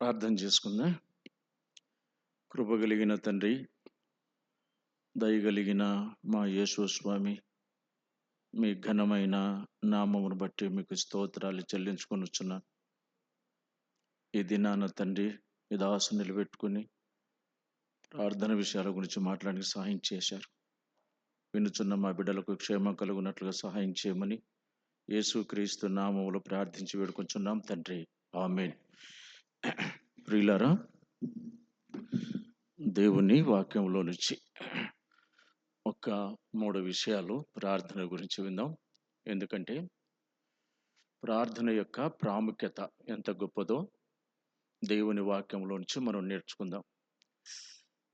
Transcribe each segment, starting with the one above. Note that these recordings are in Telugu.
ప్రార్థన చేసుకుందాం. కృపగలిగిన తండ్రి దయగలిగిన మా యేసు స్వామి మీ ఘనమైన నామమును బట్టి మీకు స్తోత్రాలు చెల్లించుకొని వచ్చున్నాను ఈ దినాన తండ్రి మీ దాసు నిలబెట్టుకుని ప్రార్థన విషయాల గురించి మాట్లాడడానికి సహాయం చేశారు. వినుచున్న మా బిడ్డలకు క్షేమం కలుగునట్లుగా సహాయం చేయమని యేసుక్రీస్తు నామములు ప్రార్థించి వేడుకొంచున్నాం తండ్రి. ఆమెన్. ప్రియులారా దేవుని వాక్యంలో నుంచి ఒక మూడు విషయాలు ప్రార్థన గురించి విందాం. ఎందుకంటే ప్రార్థన యొక్క ప్రాముఖ్యత ఎంత గొప్పదో దేవుని వాక్యంలో నుంచి మనం నేర్చుకుందాం.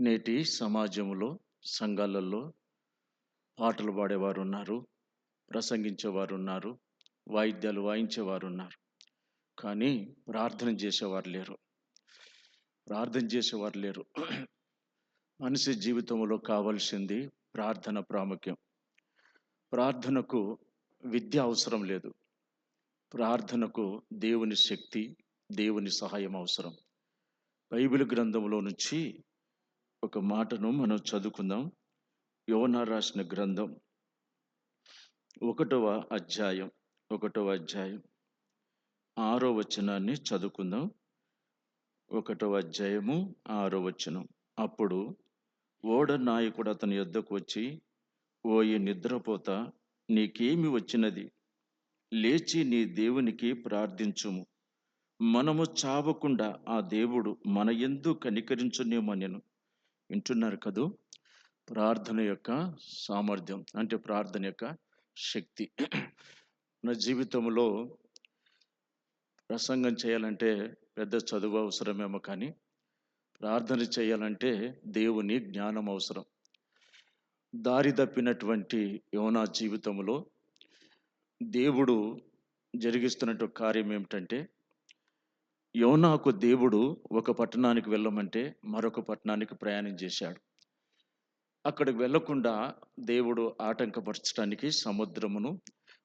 నేటి సమాజంలో సంఘాలలో పాటలు పాడేవారు ఉన్నారు ప్రసంగించేవారు ఉన్నారు వాయిద్యాలు వాయించేవారు ఉన్నారు కానీ ప్రార్థన చేసేవారు లేరు. ప్రార్థన చేసేవారు లేరు. మనిషి జీవితంలో కావాల్సింది ప్రార్థన ప్రాముఖ్యం. ప్రార్థనకు విద్య అవసరం లేదు. ప్రార్థనకు దేవుని శక్తి దేవుని సహాయం అవసరం. బైబిల్ గ్రంథంలో నుంచి ఒక మాటను మనం చదువుకుందాం. యోనా రాసిన గ్రంథం ఒకటవ అధ్యాయం ఒకటవ అధ్యాయం. ఆరో వచనాన్ని చదువుకుందాం. ఒకటవ అధ్యాయము ఆరో వచనం. అప్పుడు ఓడ నాయకుడు అతని యొద్దకు వచ్చి ఓయి నిద్రపోత నీకేమి వచ్చినది? లేచి నీ దేవునికి ప్రార్థించుము. మనము చావకుండా ఆ దేవుడు మన ఎందు కనికరించునేమనెను వింటున్నారు కదూ? ప్రార్థన యొక్క సామర్థ్యం అంటే ప్రార్థన యొక్క శక్తి. మన జీవితంలో ప్రసంగం చేయాలంటే పెద్ద చదువు అవసరమేమో కానీ ప్రార్థన చేయాలంటే దేవుని జ్ఞానం అవసరం. దారి తప్పినటువంటి యోనా జీవితంలో దేవుడు జరిగిస్తున్నట్టు కార్యం ఏమిటంటే యోనాకు దేవుడు ఒక పట్టణానికి వెళ్ళమంటే మరొక పట్టణానికి ప్రయాణం చేశాడు. అక్కడికి వెళ్ళకుండా దేవుడు ఆటంకపరచడానికి సముద్రమును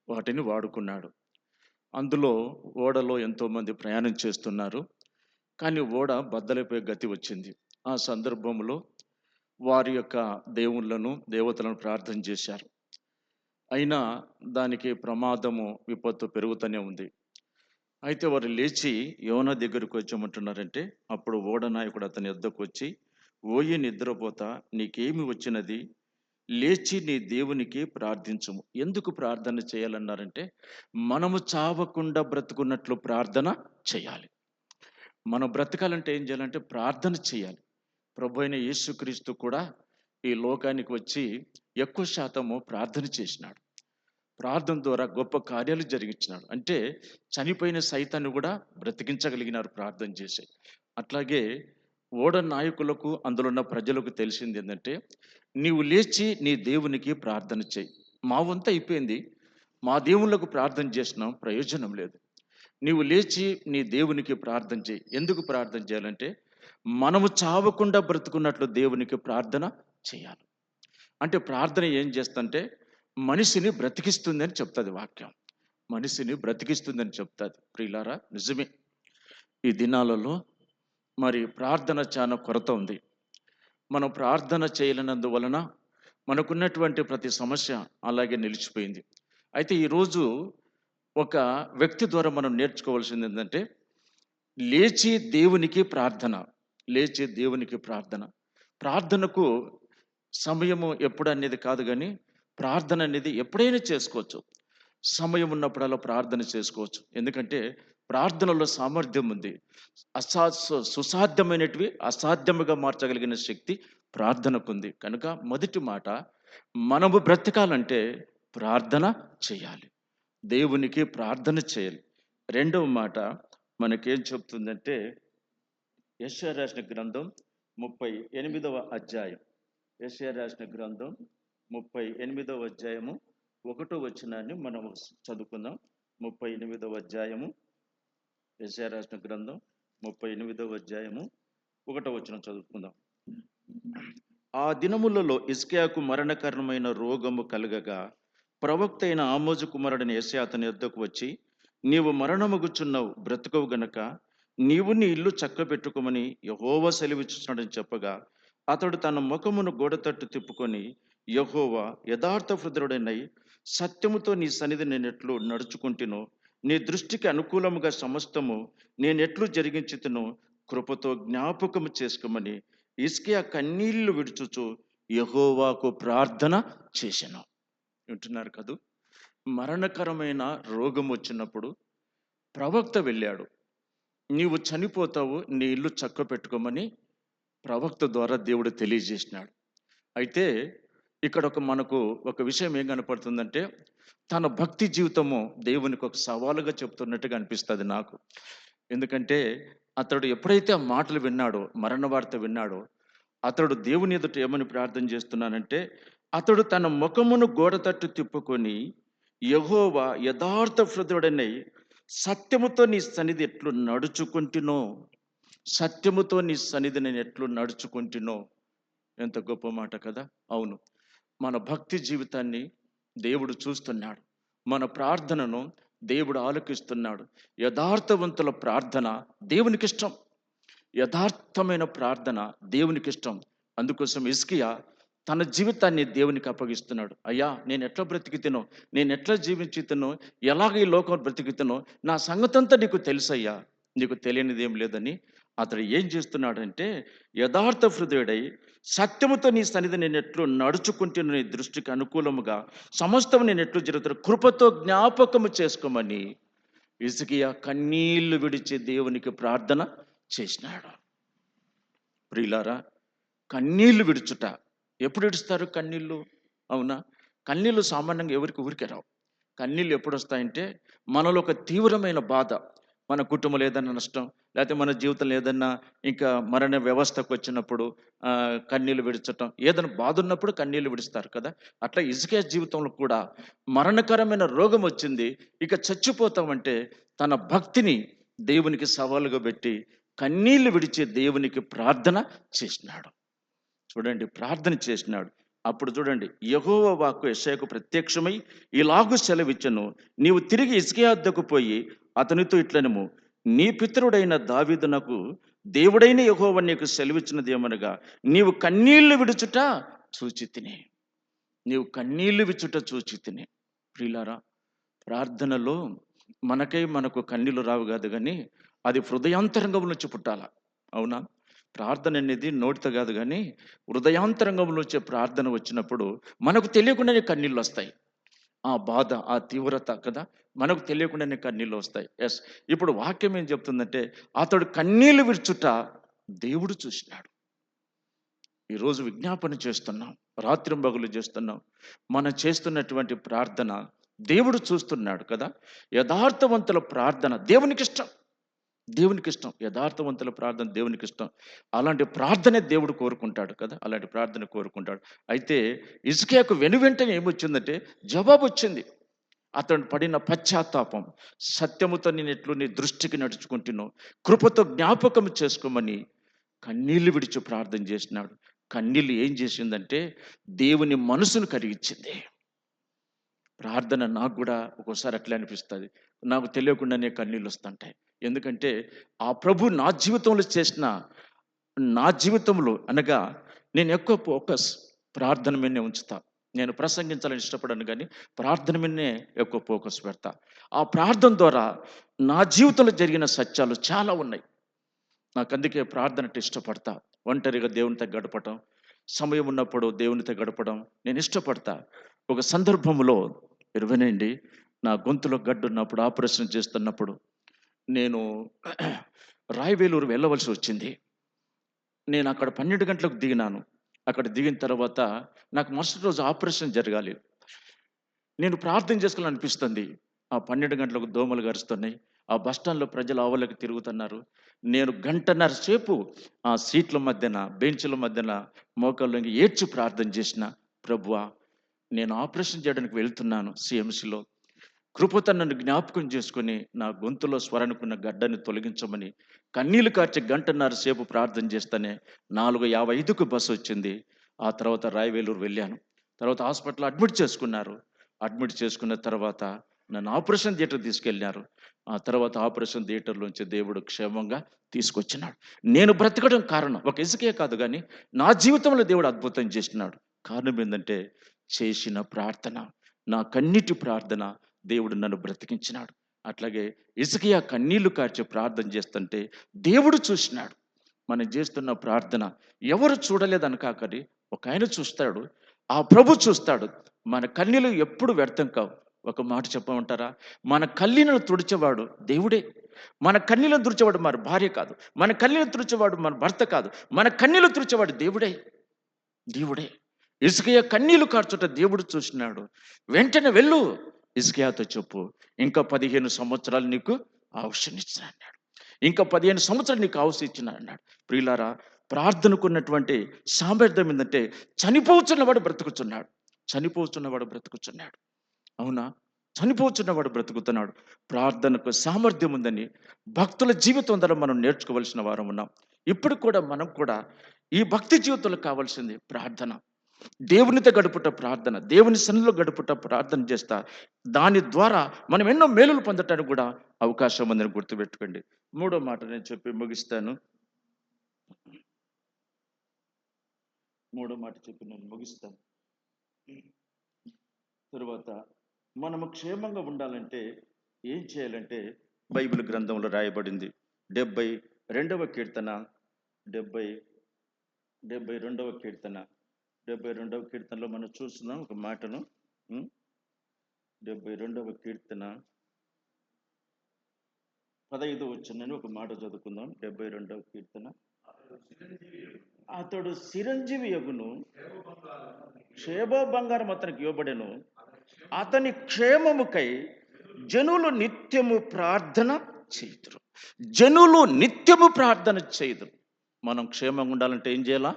వాటిని వాడుకున్నాడు. అందులో ఓడలో ఎంతోమంది ప్రయాణం చేస్తున్నారు. కానీ ఓడ బద్దలైపోయే గతి వచ్చింది. ఆ సందర్భంలో వారి యొక్క దేవుళ్ళను దేవతలను ప్రార్థన చేశారు. అయినా దానికి ప్రమాదము విపత్తు పెరుగుతూనే ఉంది. అయితే వారు లేచి యోన దగ్గరకు వచ్చామంటున్నారంటే అప్పుడు ఓడ నాయకుడు అతని వద్దకు వచ్చి ఓయి నిద్రపోతా నీకేమి వచ్చినది? లేచి నీ దేవునికి ప్రార్థించము. ఎందుకు ప్రార్థన చేయాలన్నారంటే మనము చావకుండా బ్రతుకున్నట్లు ప్రార్థన చేయాలి. మనం బ్రతకాలంటే ఏం చేయాలంటే ప్రార్థన చేయాలి. ప్రభు అయిన యేసుక్రీస్తు కూడా ఈ లోకానికి వచ్చి ఎక్కువ శాతము ప్రార్థన చేసినాడు. ప్రార్థన ద్వారా గొప్ప కార్యాలు జరిగించినాడు. అంటే చనిపోయిన సైతాన్ని కూడా బ్రతికించగలిగినారు ప్రార్థన చేసి. అట్లాగే ఓడ నాయకులకు అందులో ఉన్న ప్రజలకు తెలిసింది ఏంటంటే నీవు లేచి నీ దేవునికి ప్రార్థన చేయి. మా వంత అయిపోయింది. మా దేవుళ్ళకు ప్రార్థన చేసినాం ప్రయోజనం లేదు. నీవు లేచి నీ దేవునికి ప్రార్థన చేయి. ఎందుకు ప్రార్థన చేయాలంటే మనము చావకుండా బ్రతుకున్నట్లు దేవునికి ప్రార్థన చేయాలి. అంటే ప్రార్థన ఏం చేస్తుంటే మనిషిని బ్రతికిస్తుందని చెప్తుంది వాక్యం. మనిషిని బ్రతికిస్తుందని చెప్తుంది. ప్రియులారా నిజమే. ఈ దినాలలో మరి ప్రార్థన చాలా కొరత ఉంది. మనం ప్రార్థన చేయలేనందువలన మనకున్నటువంటి ప్రతి సమస్య అలాగే నిలిచిపోయింది. అయితే ఈరోజు ఒక వ్యక్తి ద్వారా మనం నేర్చుకోవాల్సింది ఏంటంటే లేచి దేవునికి ప్రార్థన లేచి దేవునికి ప్రార్థన. ప్రార్థనకు సమయము ఎప్పుడు అనేది కాదు కానీ ప్రార్థన అనేది ఎప్పుడైనా చేసుకోవచ్చు. సమయం ఉన్నప్పుడల్లా ప్రార్థన చేసుకోవచ్చు. ఎందుకంటే ప్రార్థనలో సామర్థ్యం ఉంది. అసా సుసాధ్యమైనటివి అసాధ్యముగా మార్చగలిగిన శక్తి ప్రార్థనకు ఉంది కనుక మొదటి మాట మనము బ్రతకాలంటే ప్రార్థన చేయాలి. దేవునికి ప్రార్థన చేయాలి. రెండవ మాట మనకేం చెప్తుందంటే యశ్వ రాసిన గ్రంథం ముప్పై ఎనిమిదవ అధ్యాయం. యశ్వ రాసిన గ్రంథం ముప్పై ఎనిమిదవ అధ్యాయము ఒకటో వచనాన్ని మనం చదువుకుందాం. ముప్పై ఎనిమిదవ అధ్యాయము ఎస్ఐ రాసిన గ్రంథం ముప్పై ఎనిమిదవ అధ్యాయము ఒకటో వచ్చిన చదువుకుందాం. ఆ దినములలో ఇస్కియాకు మరణకరణమైన రోగము కలగగా ప్రవక్త అయిన ఆమోజు కుమారుడిని ఎస్ఐ అతని యొద్దకు వచ్చి నీవు మరణమగుచున్నావు బ్రతుకవు గనక నీవు నీ ఇల్లు చక్క పెట్టుకోమని యహోవ సెలవిచ్చున్నాడని చెప్పగా అతడు తన ముఖమును గోడ తట్టు తిప్పుకొని యహోవా యథార్థ హృదయుడనై సత్యముతో నీ సన్నిధి నేనెట్లు నడుచుకుంటునో నీ దృష్టికి అనుకూలముగా సమస్తము నేనెట్లు జరిగించుతును కృపతో జ్ఞాపకము చేసుకోమని ఇస్కియా కన్నీళ్ళు విడుచుచు యహోవాకు ప్రార్థన చేశాను వింటున్నారు కదూ? మరణకరమైన రోగం వచ్చినప్పుడు ప్రవక్త వెళ్ళాడు. నీవు చనిపోతావు నీ ఇల్లు చక్క పెట్టుకోమని ప్రవక్త ద్వారా దేవుడు తెలియజేసినాడు. అయితే ఇక్కడ ఒక మనకు ఒక విషయం ఏం కనపడుతుందంటే తన భక్తి జీవితము దేవునికి ఒక సవాలుగా చెప్తున్నట్టుగా అనిపిస్తుంది నాకు. ఎందుకంటే అతడు ఎప్పుడైతే ఆ మాటలు విన్నాడో మరణ వార్త విన్నాడో అతడు దేవుని ఎదుట ఏమని ప్రార్థన చేస్తున్నానంటే అతడు తన ముఖమును గోడ తట్టు తిప్పుకొని యహోవా యథార్థ హృదయుడనై సత్యముతో నీ సన్నిధి ఎట్లు నడుచుకుంటునో సత్యముతో నీ సన్నిధి నేను ఎట్లు నడుచుకుంటునో ఎంత గొప్ప మాట కదా? అవును. మన భక్తి జీవితాన్ని దేవుడు చూస్తున్నాడు. మన ప్రార్థనను దేవుడు ఆలోకిస్తున్నాడు. యథార్థవంతుల ప్రార్థన దేవునికి ఇష్టం యథార్థమైన ప్రార్థన దేవునికి ఇష్టం అందుకోసం ఇస్కియా తన జీవితాన్ని దేవునికి అప్పగిస్తున్నాడు. అయ్యా నేను ఎట్లా బ్రతికితేనో నేను ఎట్లా జీవించుతానో ఎలాగ ఈ లోకం బ్రతికితేనో నా సంగతంతా నీకు తెలుసయ్యా. నీకు తెలియనిది ఏం లేదని అతడు ఏం చేస్తున్నాడంటే యథార్థ హృదయుడై సత్యముతో నీ సన్నిధి నేను ఎట్లు నడుచుకుంటున్న నీ దృష్టికి అనుకూలముగా సమస్తం నేను ఎట్లు జరుగుతున్న కృపతో జ్ఞాపకము చేసుకోమని ఇసుకియా కన్నీళ్ళు విడిచి దేవునికి ప్రార్థన చేసినాడు. ప్రియులారా కన్నీళ్ళు విడుచుట. ఎప్పుడు విడుస్తారు కన్నీళ్ళు అవునా? కన్నీళ్ళు సామాన్యంగా ఎవరికి ఊరికే రావు. కన్నీళ్ళు ఎప్పుడు వస్తాయంటే మనలో ఒక తీవ్రమైన బాధ మన కుటుంబంలో ఏదైనా నష్టం లేకపోతే మన జీవితంలో ఏదన్నా ఇంకా మరణ వ్యవస్థకు వచ్చినప్పుడు కన్నీళ్ళు విడిచటం ఏదైనా బాధ ఉన్నప్పుడు కన్నీళ్ళు విడుస్తారు కదా? అట్లా ఇసుకే జీవితంలో కూడా మరణకరమైన రోగం వచ్చింది. ఇక చచ్చిపోతామంటే తన భక్తిని దేవునికి సవాలుగా పెట్టి కన్నీళ్ళు విడిచే దేవునికి ప్రార్థన చేసినాడు. చూడండి ప్రార్థన చేసినాడు. అప్పుడు చూడండి యహోవ వాక్కు యెషయాకు ప్రత్యక్షమై ఇలాగు సెలవిచ్చను నీవు తిరిగి ఇసుకే అద్దకు పోయి అతనితో ఇట్లనము నీ పితరుడైన దావీదునకు దేవుడైన యహోవ నీకు సెలవిచ్చినది ఏమనగా నీవు కన్నీళ్ళు విడుచుట చూచి తిని నీవు కన్నీళ్ళు విచ్చుట చూచి తిని ప్రియులారా ప్రార్థనలో మనకై మనకు కన్నీళ్ళు రావు కాదు కానీ అది హృదయాంతరంగం నుంచి పుట్టాల. అవునా? ప్రార్థన అనేది నోటితో కాదు కానీ హృదయాంతరంగంలో వచ్చే ప్రార్థన వచ్చినప్పుడు మనకు తెలియకుండానే కన్నీళ్ళు వస్తాయి. ఆ బాధ ఆ తీవ్రత కదా? మనకు తెలియకుండానే కన్నీళ్ళు వస్తాయి. ఎస్ ఇప్పుడు వాక్యం ఏం చెప్తుందంటే అతడు కన్నీళ్ళు విరుచుట దేవుడు చూసినాడు. ఈరోజు విజ్ఞాపన చేస్తున్నాం రాత్రింబగులు చేస్తున్నాం. మనం చేస్తున్నటువంటి ప్రార్థన దేవుడు చూస్తున్నాడు కదా? యథార్థవంతుల ప్రార్థన దేవునికి ఇష్టం దేవునికి ఇష్టం యథార్థవంతుల ప్రార్థన దేవునికి ఇష్టం అలాంటి ప్రార్థనే దేవుడు కోరుకుంటాడు కదా అలాంటి ప్రార్థన కోరుకుంటాడు. అయితే ఇసుకేకు వెను వెంటనే ఏమొచ్చిందంటే జవాబు వచ్చింది. అతను పడిన పశ్చాత్తాపం సత్యముతో నేను ఎట్లు నీ దృష్టికి నడుచుకుంటున్నావు కృపతో జ్ఞాపకం చేసుకోమని కన్నీళ్ళు విడిచి ప్రార్థన చేసినాడు. కన్నీళ్ళు ఏం చేసిందంటే దేవుని మనసును కరిగించింది. ప్రార్థన నాకు కూడా ఒక్కోసారి అట్లా అనిపిస్తుంది. నాకు తెలియకుండానే కన్నీళ్ళు వస్తుంటాయి. ఎందుకంటే ఆ ప్రభు నా జీవితంలో చేసిన నా జీవితంలో అనగా నేను ఎక్కువ ఫోకస్ ప్రార్థన మీదనే ఉంచుతా. నేను ప్రసంగించాలని ఇష్టపడను కానీ ప్రార్థన మీదనే ఎక్కువ ఫోకస్ పెడతా. ఆ ప్రార్థన ద్వారా నా జీవితంలో జరిగిన సత్యాలు చాలా ఉన్నాయి. నాకు అందుకే ప్రార్థన అంటే ఇష్టపడతా. ఒంటరిగా దేవునితో గడపడం సమయం ఉన్నప్పుడు దేవునితో గడపడం నేను ఇష్టపడతా. ఒక సందర్భంలో ఇరవైనండి నా గొంతులో గడ్డు ఉన్నప్పుడు ఆపరేషన్ చేస్తున్నప్పుడు నేను రాయవేలూరు వెళ్ళవలసి వచ్చింది. నేను అక్కడ పన్నెండు గంటలకు దిగినాను. అక్కడ దిగిన తర్వాత నాకు మరుసటి రోజు ఆపరేషన్ జరగాలి. నేను ప్రార్థన చేసుకోవాలని అనిపిస్తుంది ఆ పన్నెండు గంటలకు దోమలు గరుస్తున్నాయి. ఆ బస్టాండ్లో ప్రజలు ఆవులకు తిరుగుతున్నారు. నేను గంటన్నర సేపు ఆ సీట్ల మధ్యన బెంచ్ల మధ్యన మోకాళ్ళు ఏడ్చి ప్రార్థన చేసిన ప్రభువా నేను ఆపరేషన్ చేయడానికి వెళ్తున్నాను సిఎంసిలో. కృపత నన్ను జ్ఞాపకం చేసుకుని నా గొంతులో స్వరణకున్న గడ్డని తొలగించమని కన్నీళ్ళు కార్చి గంటన్నర సేపు ప్రార్థన చేస్తేనే నాలుగు యాభై ఐదుకు బస్సు వచ్చింది. ఆ తర్వాత రాయవేలూరు వెళ్ళాను. తర్వాత హాస్పిటల్ అడ్మిట్ చేసుకున్నారు. అడ్మిట్ చేసుకున్న తర్వాత నన్ను ఆపరేషన్ థియేటర్ తీసుకెళ్ళినారు. ఆ తర్వాత ఆపరేషన్ థియేటర్లోంచి దేవుడు క్షేమంగా తీసుకొచ్చినాడు. నేను బ్రతకడం కారణం ఒక ఇసుకే కాదు కానీ నా జీవితంలో దేవుడు అద్భుతం చేసినాడు. కారణం ఏంటంటే చేసిన ప్రార్థన నా కన్నిటి ప్రార్థన దేవుడు నన్ను బ్రతికించినాడు. అట్లాగే ఇసుకయా కన్నీళ్ళు కార్చి ప్రార్థన చేస్తుంటే దేవుడు చూసినాడు. మనం చేస్తున్న ప్రార్థన ఎవరు చూడలేదని కాకని ఒక ఆయన చూస్తాడు ఆ ప్రభు చూస్తాడు. మన కన్నీలు ఎప్పుడు వ్యర్థం కావు. ఒక మాట చెప్పమంటారా? మన కన్నీళ్ళను తుడిచేవాడు దేవుడే. మన కన్నీలను తుడిచేవాడు మన భార్య కాదు. మన కన్నీళ్ళను తుడిచేవాడు మన భర్త కాదు. మన కన్నీలు తుడిచేవాడు దేవుడే. దేవుడే. ఇసుకయ్య కన్నీలు కార్చుట దేవుడు చూసినాడు. వెంటనే వెళ్ళు. ఇస్కియాతో చెప్పు. ఇంకా పదిహేను సంవత్సరాలు నీకు ఆవశ్యం ఇచ్చిన అన్నాడు. ఇంకా పదిహేను సంవత్సరాలు నీకు ఆవశ్యం ఇచ్చిన అన్నాడు. ప్రియులారా ప్రార్థనకున్నటువంటి సామర్థ్యం ఏంటంటే చనిపోతున్నవాడు బ్రతుకుతున్నాడు చనిపోతున్నవాడు బ్రతుకుతున్నాడు అవునా? చనిపోతున్నవాడు బ్రతుకుతున్నాడు. ప్రార్థనకు సామర్థ్యం ఉందని భక్తుల జీవితం ద్వారా మనం నేర్చుకోవలసిన వారం ఉన్నాం. ఇప్పుడు కూడా మనం కూడా ఈ భక్తి జీవితంలో కావాల్సింది ప్రార్థన. దేవునితో గడుపుట ప్రార్థన దేవుని సన్నిలో గడుపుట ప్రార్థన చేస్తా. దాని ద్వారా మనం ఎన్నో మేలులు పొందటానికి కూడా అవకాశం ఉందని గుర్తుపెట్టుకోండి. మూడో మాట నేను చెప్పి ముగిస్తాను. మూడో మాట చెప్పి నేను ముగిస్తాను. తరువాత మనము క్షేమంగా ఉండాలంటే ఏం చేయాలంటే బైబిల్ గ్రంథంలో రాయబడింది. డెబ్బై రెండవ కీర్తన డెబ్బై డెబ్బై రెండవ కీర్తన. డెబ్బై రెండవ కీర్తనలో మనం చూస్తున్నాం ఒక మాటను. డెబ్బై రెండవ కీర్తన. పదహైదు వచ్చిందని ఒక మాట చదువుకుందాం. డెబ్బై రెండవ కీర్తన. అతడు చిరంజీవి యగును. క్షేమ బంగారం అతనికి ఇవ్వబడెను. అతని క్షేమముకై జనులు నిత్యము ప్రార్థన చేయుదురు. జనులు నిత్యము ప్రార్థన చేయుదురు. మనం క్షేమంగా ఉండాలంటే ఏం చేయాలా?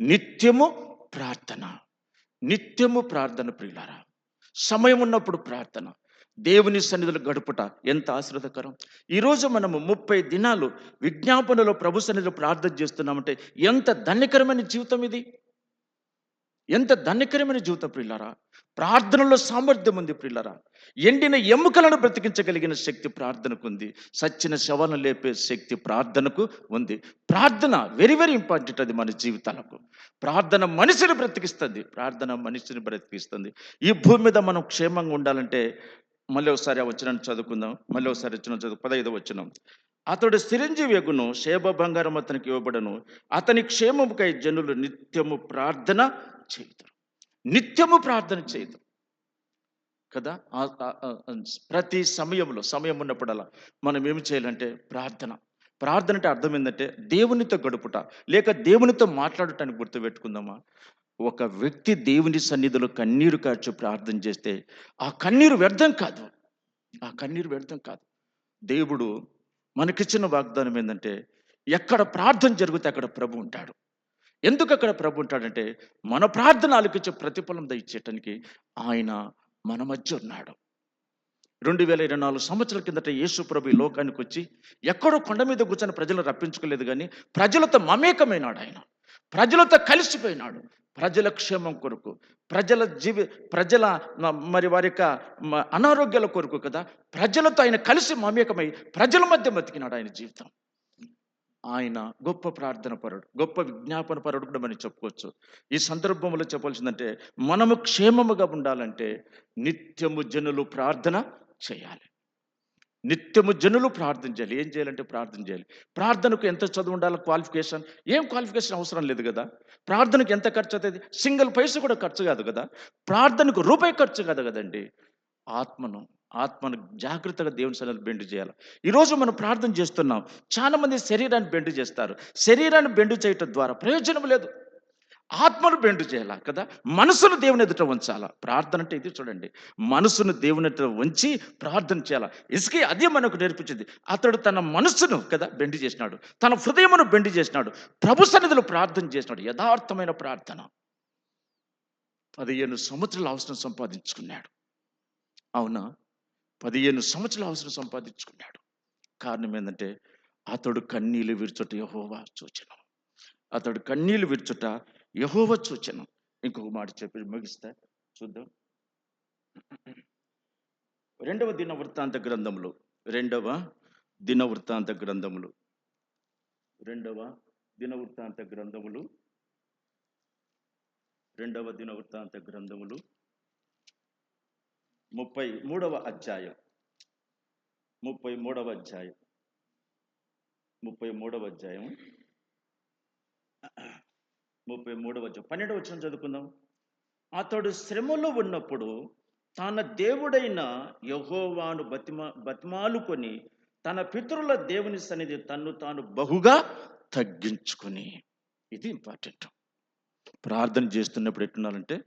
నిత్యము ప్రార్థన. నిత్యము ప్రార్థన ప్రియులారా. సమయం ఉన్నప్పుడు ప్రార్థన. దేవుని సన్నిధిలో గడుపుట ఎంత ఆశ్రదకరం ఈరోజు మనము ముప్పై దినాలు విజ్ఞాపనలో ప్రభు సన్నిధిలో ప్రార్థన చేస్తున్నామంటే ఎంత ధన్యకరమైన జీవితం ఇది. ఎంత ధన్యకరమైన జీవితం ప్రియులారా. ప్రార్థనలో సామర్థ్యం ఉంది ప్రిల్లరా ఎండిన ఎముకలను బ్రతికించగలిగిన శక్తి ప్రార్థనకు ఉంది. సచ్చిన శవాలను లేపే శక్తి ప్రార్థనకు ఉంది. ప్రార్థన వెరీ వెరీ ఇంపార్టెంట్ అది మన జీవితాలకు. ప్రార్థన మనిషిని బ్రతికిస్తుంది. ప్రార్థన మనిషిని బ్రతికిస్తుంది. ఈ భూమి మీద మనం క్షేమంగా ఉండాలంటే మళ్ళీ ఒకసారి ఆ వచ్చిన చదువుకుందాం. మళ్ళీ ఒకసారి వచ్చిన చదువు పదహైదు వచ్చినాం అతడు చిరంజీవి యగును శేభ బంగారం అతనికి ఇవ్వబడను. అతని క్షేమముకై జనులు నిత్యము ప్రార్థన చేయుతారు నిత్యము ప్రార్థన చేయదు కదా? ప్రతి సమయంలో సమయం ఉన్నప్పుడల్లా మనం ఏమి చేయాలంటే ప్రార్థన. ప్రార్థన అంటే అర్థం ఏంటంటే దేవునితో గడుపుట. లేక దేవునితో మాట్లాడటానికి గుర్తుపెట్టుకుందామా? ఒక వ్యక్తి దేవుని సన్నిధిలో కన్నీరు కార్చి ప్రార్థన చేస్తే ఆ కన్నీరు వ్యర్థం కాదు. ఆ కన్నీరు వ్యర్థం కాదు. దేవుడు మనకిచ్చిన వాగ్దానం ఏంటంటే ఎక్కడ ప్రార్థన జరిగితే అక్కడ ప్రభు ఉంటాడు. ఎందుకు అక్కడ ప్రభు ఉంటాడంటే మన ప్రార్థన ఆలకించే ప్రతిఫలం దయచేయటానికి ఆయన మన మధ్య ఉన్నాడు. రెండు వేల ఇరవై నాలుగు సంవత్సరాల కిందట యేసు ప్రభు ఈ లోకానికి వచ్చి ఎక్కడో కొండ మీద కూర్చొని ప్రజలను రప్పించుకోలేదు కానీ ప్రజలతో మమేకమైనాడు ఆయన. ప్రజలతో కలిసిపోయినాడు. ప్రజల క్షేమం కొరకు ప్రజల జీవి ప్రజల మరి వారి యొక్క మ- అనారోగ్యాల కొరకు కదా ప్రజలతో ఆయన కలిసి మమేకమై ప్రజల మధ్య బతికినాడు ఆయన జీవితం. ఆయన గొప్ప ప్రార్థన పరుడు గొప్ప విజ్ఞాపన పరుడు కూడా మనం చెప్పుకోవచ్చు. ఈ సందర్భంలో చెప్పాల్సిందంటే మనము క్షేమముగా ఉండాలంటే నిత్యము జనులు ప్రార్థన చేయాలి. నిత్యము జనులు ప్రార్థన చేయాలి. ఏం చేయాలంటే ప్రార్థన చేయాలి. ప్రార్థనకు ఎంత చదువు ఉండాలి? క్వాలిఫికేషన్? ఏం క్వాలిఫికేషన్ అవసరం లేదు కదా. ప్రార్థనకు ఎంత ఖర్చు అవుతుంది? సింగిల్ పైస కూడా ఖర్చు కాదు కదా. ప్రార్థనకు రూపాయి ఖర్చు కాదు కదండి. ఆత్మను ఆత్మను జాగ్రత్తగా దేవుని సన్నిధి బెండు చేయాలి. ఈరోజు మనం ప్రార్థన చేస్తున్నాం. చాలామంది శరీరాన్ని బెండు చేస్తారు. శరీరాన్ని బెండు చేయటం ద్వారా ప్రయోజనం లేదు. ఆత్మను బెండు చేయాలా కదా? మనసును దేవుని ఎదుట ఉంచాలా? ప్రార్థన అంటే ఇది చూడండి. మనసును దేవుని ఎదుట ఉంచి ప్రార్థన చేయాలా? ఇసుకే అదే మనకు నేర్పించింది. అతడు తన మనస్సును కదా బెండు చేసినాడు. తన హృదయమును బెండు చేసినాడు. ప్రభు సన్నిధిలో ప్రార్థన చేసినాడు. యథార్థమైన ప్రార్థన. పదిహేను సంవత్సరాల అవసరం సంపాదించుకున్నాడు. అవునా? పదిహేను సంవత్సరాల అవసరం సంపాదించుకున్నాడు. కారణం ఏంటంటే అతడు కన్నీళ్ళు విరుచుట యహోవా సూచన. అతడు కన్నీళ్ళు విరుచుట యహోవ సూచన. ఇంకొక మాట చెప్పి ముగిస్తా. చూద్దాం. రెండవ దిన వృత్తాంత గ్రంథములు. రెండవ దినవృత్తాంత గ్రంథములు. రెండవ దినవృత్తాంత గ్రంథములు. రెండవ దినవృత్తాంత గ్రంథములు. ముప్పై మూడవ అధ్యాయం. ముప్పై మూడవ అధ్యాయం. ముప్పై మూడవ అధ్యాయం. ముప్పై మూడవ అధ్యాయం. పన్నెండవ వచ్చిన చదువుకుందాం. అతడు శ్రమలో ఉన్నప్పుడు తన దేవుడైన యహోవాను బతిమా బతిమాలుకొని తన పితరుల దేవుని సన్నిధి తన్ను తాను బహుగా తగ్గించుకొని. ఇది ఇంపార్టెంట్ ప్రార్థన చేస్తున్నప్పుడు ఎట్టున్నారంటే